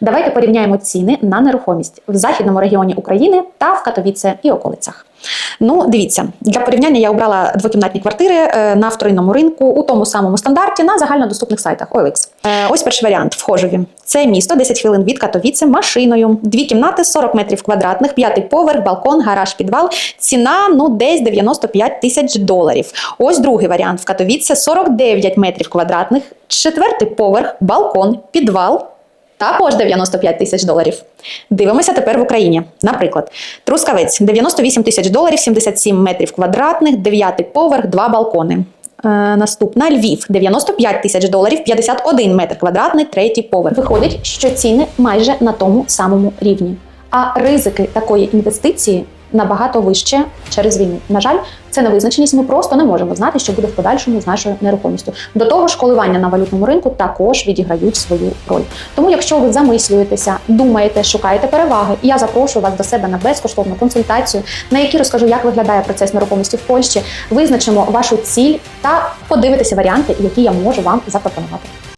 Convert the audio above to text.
Давайте порівняємо ціни на нерухомість в західному регіоні України та в Катовіце і околицях. Ну, дивіться, для порівняння я обрала двокімнатні квартири е, на вторинному ринку у тому самому стандарті на загальнодоступних сайтах OLX. Е, Ось перший варіант в Це місто 10 хвилин від Катовіце машиною. Дві кімнати 40 метрів квадратних, п'ятий поверх, балкон, гараж, підвал. Ціна ну десь 95 тисяч доларів. Ось другий варіант в Катовіце 49 метрів квадратних, четвертий поверх, балкон, підвал. Також 95 тисяч доларів. Дивимося тепер в Україні. Наприклад, Трускавець 98 тисяч доларів, 77 метрів квадратних, 9 поверх, 2 балкони. Е, наступна Львів 95 тисяч доларів, 51 метр квадратний, третій поверх. Виходить, що ціни майже на тому самому рівні. А ризики такої інвестиції набагато вище через війну. На жаль, це невизначеність. Ми просто не можемо знати, що буде в подальшому з нашою нерухомістю. До того ж, коливання на валютному ринку також відіграють свою роль. Тому, якщо ви замислюєтеся, думаєте, шукаєте переваги, я запрошую вас до себе на безкоштовну консультацію, на якій розкажу, як виглядає процес нерухомості в Польщі, визначимо вашу ціль та подивитися варіанти, які я можу вам запропонувати.